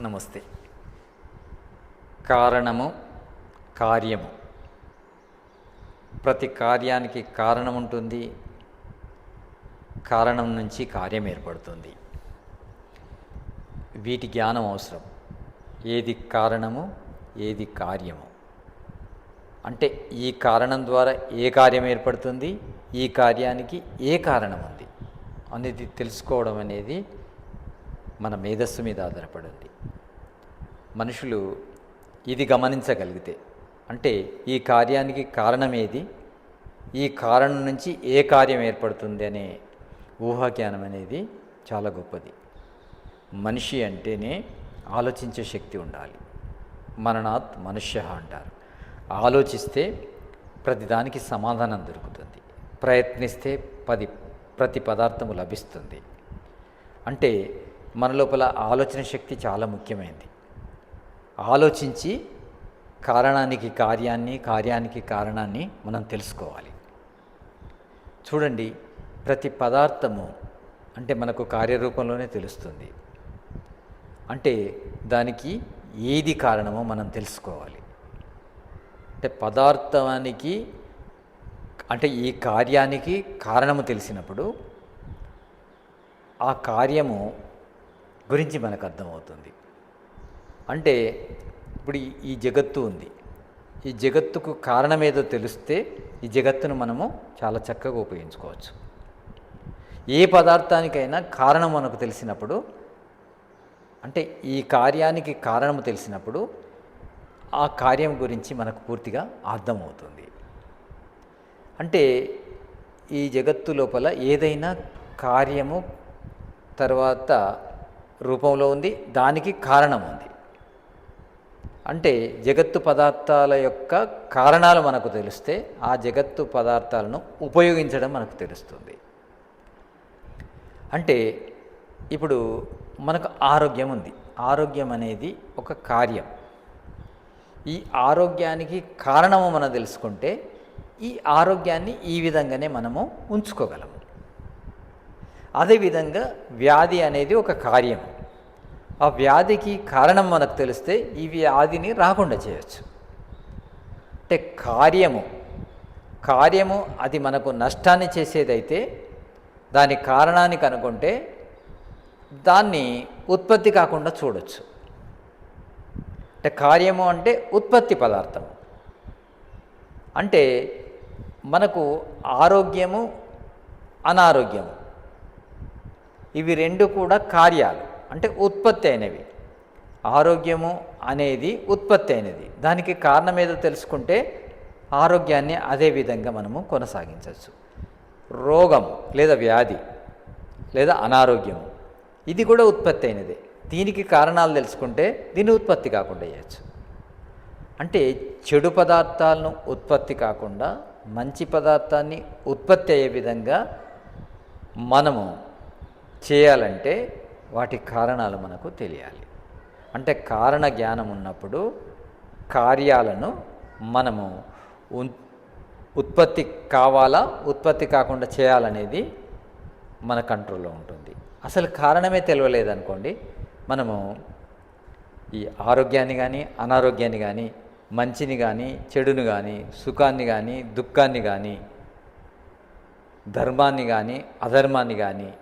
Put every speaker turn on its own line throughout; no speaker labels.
నమస్తే. కారణము కార్యము. ప్రతి కార్యానికి కారణం ఉంటుంది. కారణం నుంచి కార్యం ఏర్పడుతుంది. వీటి జ్ఞానం అవసరం. ఏది కారణము ఏది కార్యము. అంటే ఈ కారణం ద్వారా ఏ కార్యం ఏర్పడుతుంది? ఈ కార్యానికి ఏ కారణం ఉంది? అనేది తెలుసుకోవడం అనేది మన మేధస్సు మీద ఆధారపడండి. మనుషులు ఇది గమనించగలిగితే అంటే ఈ కార్యానికి కారణం ఏది ఈ కారణం నుంచి ఏ కార్యం ఏర్పడుతుంది అనే ఊహాజ్ఞానం అనేది చాలా గొప్పది. మనిషి అంటేనే ఆలోచించే శక్తి ఉండాలి. మననాత్ మనుష్య అంటారు. ఆలోచిస్తే ప్రతిదానికి సమాధానం దొరుకుతుంది. ప్రయత్నిస్తే పది ప్రతి పదార్థము లభిస్తుంది. అంటే మన లోపల ఆలోచన శక్తి చాలా ముఖ్యమైనది. ఆలోచించి కారణానికి కార్యాన్ని కార్యానికి కారణాన్ని మనం తెలుసుకోవాలి. చూడండి ప్రతి పదార్థము అంటే మనకు కార్యరూపంలోనే తెలుస్తుంది. అంటే దానికి ఏది కారణమో మనం తెలుసుకోవాలి. అంటే పదార్థానికి అంటే ఈ కార్యానికి కారణము తెలిసినప్పుడు ఆ కార్యము గురించి మనకు అర్థమవుతుంది. అంటే ఇప్పుడు ఈ- జగత్తు ఉంది. ఈ జగత్తుకు కారణమేదో తెలిస్తే ఈ జగత్తును మనము చాలా చక్కగా ఉపయోగించుకోవచ్చు. ఏ పదార్థానికైనా కారణం మనకు తెలిసినప్పుడు అంటే ఈ కార్యానికి కారణము తెలిసినప్పుడు ఆ కార్యం గురించి మనకు పూర్తిగా అర్థమవుతుంది. అంటే ఈ జగత్తు లోపల ఏదైనా కార్యము తర్వాత రూపంలో ఉంది దానికి కారణం ఉంది. అంటే జగత్తు పదార్థాల యొక్క కారణాలు మనకు తెలిస్తే ఆ జగత్తు పదార్థాలను ఉపయోగించడం మనకు తెలుస్తుంది. అంటే ఇప్పుడు మనకు ఆరోగ్యం ఉంది. ఆరోగ్యం అనేది ఒక కార్యం. ఈ ఆరోగ్యానికి కారణము మనం తెలుసుకుంటే ఈ ఆరోగ్యాన్ని ఈ విధంగానే మనము ఉంచుకోగలము. అదేవిధంగా వ్యాధి అనేది ఒక కార్యం ఆ వ్యాధికి కారణం మనకు తెలిస్తే ఈ వ్యాధిని రాకుండా చేయొచ్చు. అంటే కార్యము కార్యము అది మనకు నష్టాన్ని చేసేదైతే దాని కారణాన్ని కనుక్కుంటే దాన్ని ఉత్పత్తి కాకుండా చూడొచ్చు. అంటే కార్యము అంటే ఉత్పత్తి పదార్థం. అంటే మనకు ఆరోగ్యము అనారోగ్యము. ఇవి రెండు కూడా కార్యాలు. అంటే ఉత్పత్తి అయినవి. ఆరోగ్యము అనేది ఉత్పత్తి అయినది. దానికి కారణం ఏదో తెలుసుకుంటే ఆరోగ్యాన్ని అదే విధంగా మనము కొనసాగించవచ్చు. రోగం లేదా వ్యాధి లేదా అనారోగ్యము ఇది కూడా ఉత్పత్తి అయినదే. దీనికి కారణాలు తెలుసుకుంటే దీన్ని ఉత్పత్తి కాకుండా చేయొచ్చు. అంటే చెడు పదార్థాలను ఉత్పత్తి కాకుండా మంచి పదార్థాన్ని ఉత్పత్తి అయ్యే విధంగా మనము చేయాలంటే వాటి కారణాలు మనకు తెలియాలి. అంటే కారణ జ్ఞానం ఉన్నప్పుడు కార్యాలను మనము ఉత్పత్తి కావాలా ఉత్పత్తి కాకుండా చేయాలనేది మన కంట్రోల్లో ఉంటుంది. అసలు కారణమే తెలియలేదనుకోండి మనము ఈ ఆరోగ్యాన్ని కానీ అనారోగ్యాన్ని కానీ మంచిని కానీ చెడుని కానీ సుఖాన్ని కానీ దుఃఖాన్ని కానీ ధర్మాన్ని కానీ అధర్మాన్ని కానీ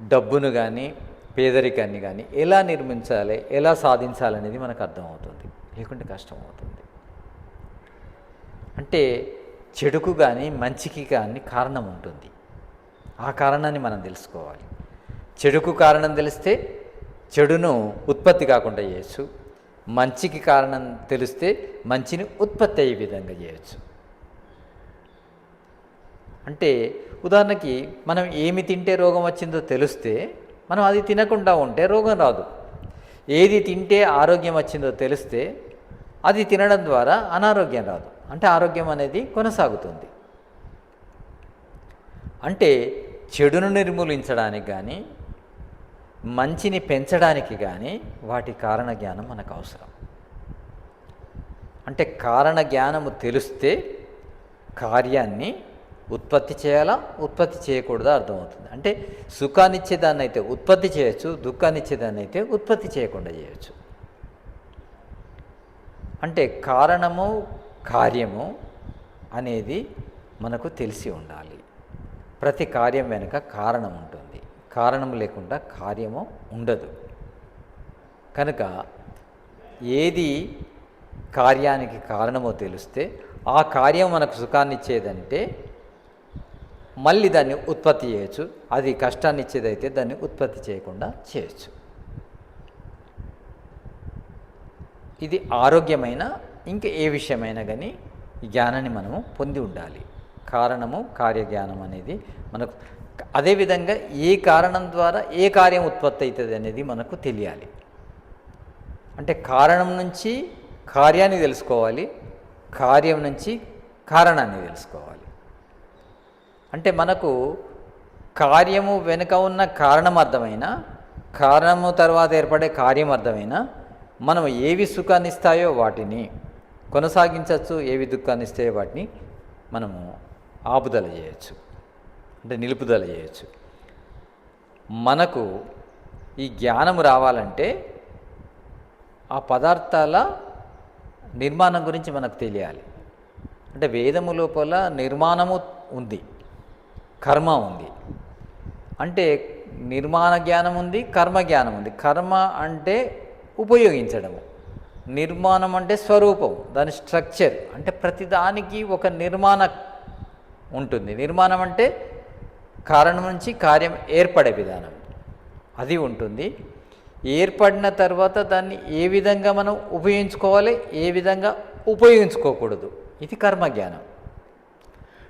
డబ్బును కానీ పేదరికాన్ని కానీ ఎలా నిర్మించాలి ఎలా సాధించాలనేది మనకు అర్థమవుతుంది. లేకుంటే కష్టం అవుతుంది అంటే చెడుకు కానీ మంచికి కానీ కారణం ఉంటుంది. ఆ కారణాన్ని మనం తెలుసుకోవాలి. చెడుకు కారణం తెలిస్తే చెడును ఉత్పత్తి కాకుండా చేయొచ్చు. మంచికి కారణం తెలిస్తే మంచిని ఉత్పత్తి అయ్యే విధంగా చేయొచ్చు. అంటే ఉదాహరణకి మనం ఏమి తింటే రోగం వచ్చిందో తెలిస్తే మనం అది తినకుండా ఉంటే రోగం రాదు. ఏది తింటే ఆరోగ్యం వచ్చిందో తెలిస్తే అది తినడం ద్వారా అనారోగ్యం రాదు. అంటే ఆరోగ్యం అనేది కొనసాగుతుంది. అంటే చెడును నిర్మూలించడానికి కానీ మంచిని పెంచడానికి కానీ వాటి కారణ జ్ఞానం మనకు అవసరం. అంటే కారణ జ్ఞానము తెలిస్తే కార్యాన్ని ఉత్పత్తి చేయాలా? ఉత్పత్తి చేయకూడదా? అర్థమవుతుంది. అంటే సుఖాన్ని ఇచ్చేదాన్ని అయితే ఉత్పత్తి చేయొచ్చు దుఃఖాన్ని ఇచ్చేదాన్ని అయితే ఉత్పత్తి చేయకుండా చేయొచ్చు. అంటే కారణము కార్యము అనేది మనకు తెలిసి ఉండాలి. ప్రతి కార్యం వెనుక కారణం ఉంటుంది. కారణం లేకుండా కార్యము ఉండదు. కనుక ఏది కార్యానికి కారణమో తెలిస్తే ఆ కార్యం మనకు సుఖాన్ని ఇచ్చేదంటే మళ్ళీ దాన్ని ఉత్పత్తి చేయొచ్చు. అది కష్టాన్ని ఇచ్చేదైతే దాన్ని ఉత్పత్తి చేయకుండా చేయొచ్చు. ఇది ఆరోగ్యమైన ఇంకా ఏ విషయమైనా కానీ ఈ జ్ఞానాన్ని మనము పొంది ఉండాలి. కారణము కార్యజ్ఞానం అనేది మనకు అదేవిధంగా ఏ కారణం ద్వారా ఏ కార్యం ఉత్పత్తి అవుతుంది అనేది మనకు తెలియాలి. అంటే కారణం నుంచి కార్యాన్ని తెలుసుకోవాలి కార్యం నుంచి కారణాన్ని తెలుసుకోవాలి. అంటే మనకు కార్యము వెనుక ఉన్న కారణం అర్థమైనా కారణము తర్వాత ఏర్పడే కార్యం అర్థమైనా మనం ఏవి సుఖాన్ని ఇస్తాయో వాటిని కొనసాగించవచ్చు ఏవి దుఃఖాన్ని ఇస్తాయో వాటిని మనము ఆపుదల చేయొచ్చు. అంటే నిలుపుదల చేయొచ్చు. మనకు ఈ జ్ఞానం రావాలంటే ఆ పదార్థాల నిర్మాణం గురించి మనకు తెలియాలి. అంటే వేదము లోపల నిర్మాణము ఉంది. కర్మ ఉంది. అంటే నిర్మాణ జ్ఞానం ఉంది కర్మ జ్ఞానం ఉంది. కర్మ అంటే ఉపయోగించడము. నిర్మాణం అంటే స్వరూపం దాని స్ట్రక్చర్. అంటే ప్రతిదానికి ఒక నిర్మాణ ఉంటుంది. నిర్మాణం అంటే కారణం నుంచి కార్యం ఏర్పడే విధానం. అది ఉంటుంది. ఏర్పడిన తర్వాత దాన్ని ఏ విధంగా మనం ఉపయోగించుకోవాలి ఏ విధంగా ఉపయోగించుకోకూడదు. ఇది కర్మజ్ఞానం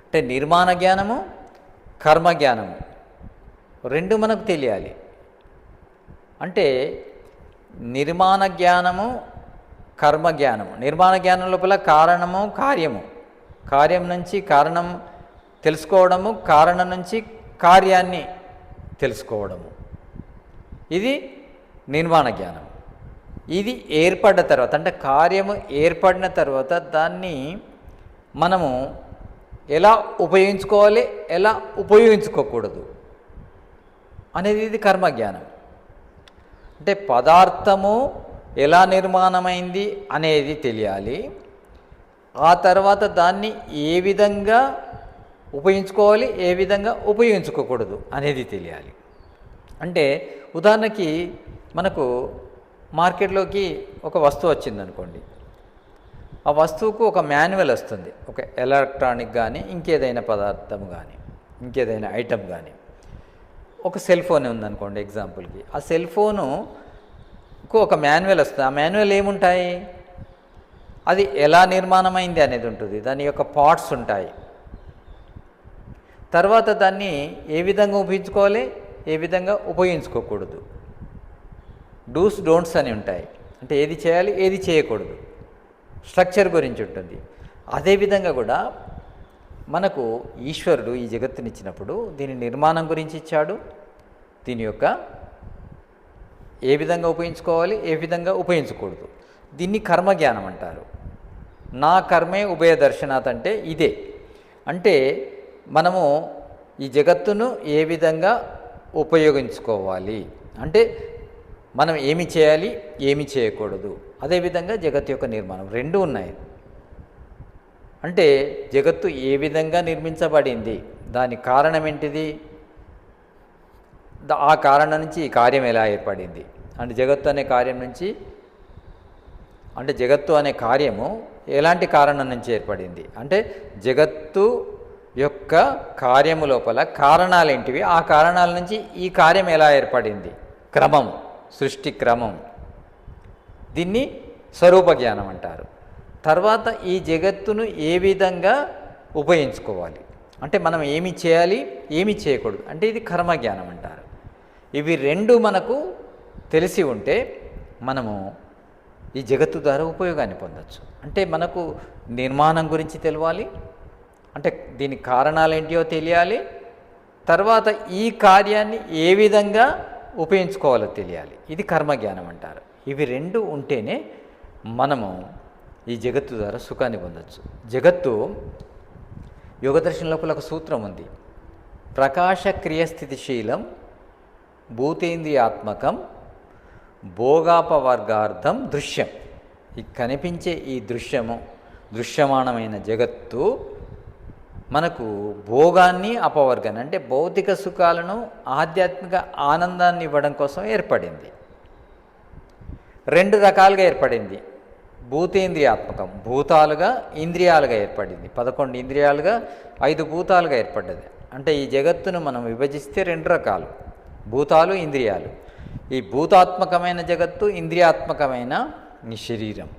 అంటే నిర్మాణ జ్ఞానము కర్మజ్ఞానము రెండు మనకు తెలియాలి. అంటే నిర్మాణ జ్ఞానము కర్మ జ్ఞానము నిర్మాణ జ్ఞానం లోపల కారణము కార్యము. కార్యం నుంచి కారణం తెలుసుకోవడము కారణం నుంచి కార్యాన్ని తెలుసుకోవడము. ఇది నిర్మాణ జ్ఞానం. ఇది ఏర్పడిన తర్వాత అంటే కార్యము ఏర్పడిన తర్వాత దాన్ని మనము ఎలా ఉపయోగించుకోవాలి ఎలా ఉపయోగించుకోకూడదు అనేది ఇది కర్మజ్ఞానం. అంటే పదార్థము ఎలా నిర్మాణమైంది అనేది తెలియాలి. ఆ తర్వాత దాన్ని ఏ విధంగా ఉపయోగించుకోవాలి ఏ విధంగా ఉపయోగించుకోకూడదు అనేది తెలియాలి. అంటే ఉదాహరణకి మనకు మార్కెట్లోకి ఒక వస్తువు వచ్చిందనుకోండి. ఆ వస్తువుకు ఒక మాన్యువల్ వస్తుంది. ఒక ఎలక్ట్రానిక్ కానీ ఇంకేదైనా పదార్థం కానీ ఇంకేదైనా ఐటమ్ కానీ ఒక సెల్ ఫోన్ ఉందనుకోండి ఎగ్జాంపుల్కి. ఆ సెల్ ఫోనుకు ఒక మాన్యువల్ వస్తుంది. ఆ మాన్యువల్ ఏముంటాయి? అది ఎలా నిర్మాణమైంది అనేది ఉంటుంది. దాని యొక్క పార్ట్స్ ఉంటాయి. తర్వాత దాన్ని ఏ విధంగా ఉపయోగించుకోవాలి ఏ విధంగా ఉపయోగించుకోకూడదు? డూస్ డోంట్స్ అని ఉంటాయి. అంటే ఏది చేయాలి? ఏది చేయకూడదు. స్ట్రక్చర్ గురించి ఉంటుంది. అదేవిధంగా కూడా మనకు ఈశ్వరుడు ఈ జగత్తునిచ్చినప్పుడు దీని నిర్మాణం గురించి ఇచ్చాడు. దీని యొక్క ఏ విధంగా ఉపయోగించుకోవాలి ఏ విధంగా ఉపయోగించకూడదు. దీన్ని కర్మజ్ఞానం అంటారు. నా కర్మే ఉభయ దర్శనాత్ అంటే ఇదే. అంటే మనము ఈ జగత్తును ఏ విధంగా ఉపయోగించుకోవాలి? అంటే మనం ఏమి చేయాలి? ఏమి చేయకూడదు. అదేవిధంగా జగత్తు యొక్క నిర్మాణం రెండు ఉన్నాయి. అంటే జగత్తు ఏ విధంగా నిర్మించబడింది? దాని కారణం ఏంటిది? ఆ కారణం నుంచి ఈ కార్యం ఎలా ఏర్పడింది? అంటే జగత్తు అనే కార్యం నుంచి అంటే జగత్తు అనే కార్యము ఎలాంటి కారణం నుంచి ఏర్పడింది? అంటే జగత్తు యొక్క కార్యము లోపల కారణాలు ఏంటివి? ఆ కారణాల నుంచి ఈ కార్యం ఎలా ఏర్పడింది? క్రమం. సృష్టి క్రమం. దీన్ని స్వరూప జ్ఞానం అంటారు. తర్వాత ఈ జగత్తును ఏ విధంగా ఉపయోగించుకోవాలి? అంటే మనం ఏమి చేయాలి? ఏమి చేయకూడదు? అంటే ఇది కర్మజ్ఞానం అంటారు. ఇవి రెండు మనకు తెలిసి ఉంటే మనము ఈ జగత్తు ద్వారా ఉపయోగాన్ని పొందవచ్చు అంటే మనకు నిర్మాణం గురించి తెలవాలి. అంటే దీని కారణాలు ఏంటియో తెలియాలి. తర్వాత ఈ కార్యాన్ని ఏ విధంగా ఉపయోగించుకోవాలో తెలియాలి. ఇది కర్మజ్ఞానం అంటారు. ఇవి రెండు ఉంటేనే మనము ఈ జగత్తు ద్వారా సుఖాన్ని పొందవచ్చు జగత్తు యోగదర్శన లోపల ఒక సూత్రం ఉంది. ప్రకాశ క్రియస్థితిశీలం భూతేంద్రియాత్మకం భోగాపవర్గార్థం దృశ్యం. ఈ కనిపించే ఈ దృశ్యము దృశ్యమానమైన జగత్తు మనకు భోగాన్ని అపవర్గాన్ని అంటే భౌతిక సుఖాలను ఆధ్యాత్మిక ఆనందాన్ని ఇవ్వడం కోసం ఏర్పడింది. రెండు రకాలుగా ఏర్పడింది. భూతేంద్రియాత్మకం భూతాలుగా ఇంద్రియాలుగా ఏర్పడింది. పదకొండు ఇంద్రియాలుగా ఐదు భూతాలుగా ఏర్పడ్డది. అంటే ఈ జగత్తును మనం విభజిస్తే రెండు రకాలు భూతాలు ఇంద్రియాలు. ఈ భూతాత్మకమైన జగత్తు ఇంద్రియాత్మకమైన నీ శరీరం.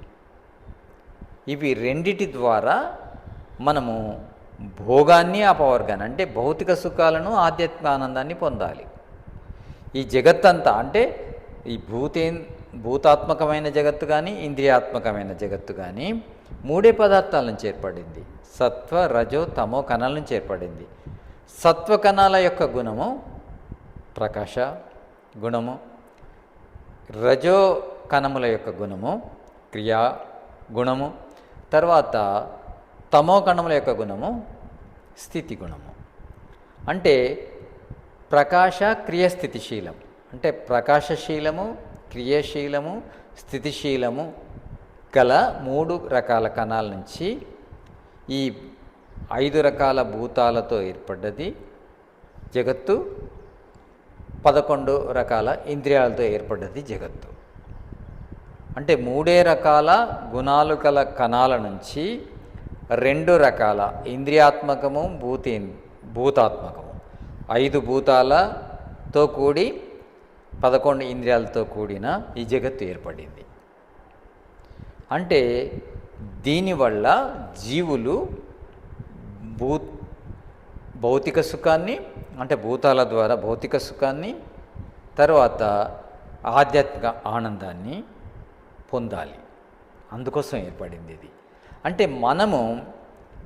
ఇవి రెండిటి ద్వారా మనము భోగాన్ని అపవర్గాన్ని అంటే భౌతిక సుఖాలను ఆధ్యాత్మిక ఆనందాన్ని పొందాలి. ఈ జగత్తంతా అంటే ఈ భూతే భూతాత్మకమైన జగత్తు కానీ ఇంద్రియాత్మకమైన జగత్తు కానీ మూడే పదార్థాల నుంచి ఏర్పడింది సత్వ రజో తమో కణాల నుంచి ఏర్పడింది సత్వ కణాల యొక్క గుణము ప్రకాశ గుణము రజో కణముల యొక్క గుణము క్రియా గుణము తర్వాత తమో కణముల యొక్క గుణము స్థితి గుణము. అంటే ప్రకాశ క్రియస్థితిశీలం. అంటే ప్రకాశశీలము క్రియాశీలము స్థితిశీలము గల మూడు రకాల కణాల నుంచి ఈ ఐదు రకాల భూతాలతో ఏర్పడ్డది. జగత్తు పదకొండు రకాల ఇంద్రియాలతో ఏర్పడ్డది జగత్తు. అంటే మూడే రకాల గుణాలు గల కణాల నుంచి రెండు రకాల ఇంద్రియాత్మకము భూతి భూతాత్మకము. ఐదు భూతాలతో కూడి పదకొండు ఇంద్రియాలతో కూడిన ఈ జగత్తు ఏర్పడింది. అంటే దీనివల్ల జీవులు భూ భౌతిక సుఖాన్ని అంటే భూతాల ద్వారా భౌతిక సుఖాన్ని తర్వాత ఆధ్యాత్మిక ఆనందాన్ని పొందాలి. అందుకోసం ఏర్పడింది ఇది. అంటే మనము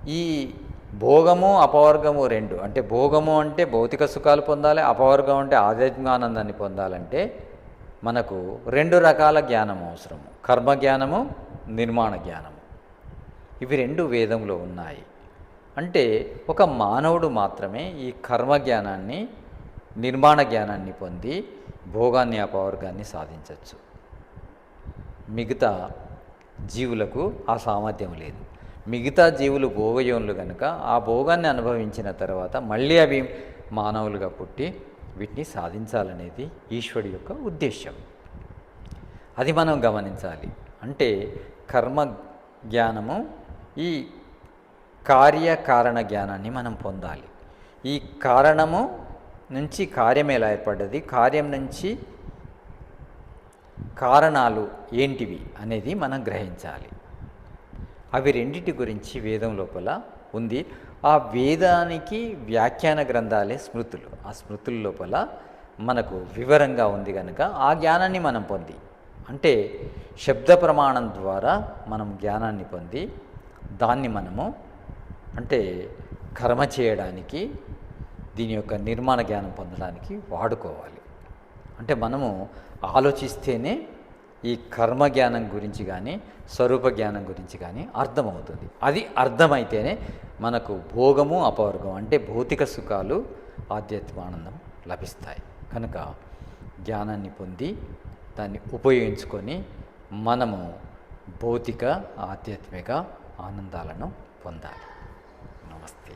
ఈ భోగము అపవర్గము రెండు. అంటే భోగము అంటే భౌతిక సుఖాలు పొందాలి అపవర్గం అంటే ఆధ్యాత్మిక ఆనందాన్ని పొందాలంటే మనకు రెండు రకాల జ్ఞానం అవసరము. కర్మ జ్ఞానము నిర్మాణ జ్ఞానము. ఇవి రెండు వేదంలో ఉన్నాయి. అంటే ఒక మానవుడు మాత్రమే ఈ కర్మ జ్ఞానాన్ని నిర్మాణ జ్ఞానాన్ని పొంది భోగాన్ని అపవర్గాన్ని సాధించవచ్చు మిగతా జీవులకు ఆ సామర్థ్యం లేదు. మిగతా జీవులు భోగయోనులు కనుక ఆ భోగాన్ని అనుభవించిన తర్వాత మళ్ళీ అవి మానవులుగా పుట్టి వీటిని సాధించాలనేది ఈశ్వరుడి యొక్క ఉద్దేశం అది మనం గమనించాలి. అంటే కర్మ జ్ఞానము ఈ కార్యకారణ జ్ఞానాన్ని మనం పొందాలి. ఈ కారణము నుంచి కార్యం ఎలా ఏర్పడ్డది? కార్యం నుంచి కారణాలు ఏంటివి అనేది మనం గ్రహించాలి. అవి రెండిటి గురించి వేదం లోపల ఉంది. ఆ వేదానికి వ్యాఖ్యాన గ్రంథాలే స్మృతులు. ఆ స్మృతుల లోపల మనకు వివరంగా ఉంది కనుక ఆ జ్ఞానాన్ని మనం పొంది అంటే శబ్ద ప్రమాణం ద్వారా మనం జ్ఞానాన్ని పొంది దాన్ని మనము అంటే కర్మ చేయడానికి దీని యొక్క నిర్మాణ జ్ఞానం పొందడానికి వాడుకోవాలి. అంటే మనము ఆలోచిస్తేనే ఈ కర్మ జ్ఞానం గురించి కానీ స్వరూప జ్ఞానం గురించి కానీ అర్థమవుతుంది. అది అర్థమైతేనే మనకు భోగము అపవర్గం అంటే భౌతిక సుఖాలు ఆధ్యాత్మ ఆనందం లభిస్తాయి. కనుక జ్ఞానాన్ని పొంది దాన్ని ఉపయోగించుకొని మనము భౌతిక ఆధ్యాత్మిక ఆనందాలను పొందాలి. నమస్తే.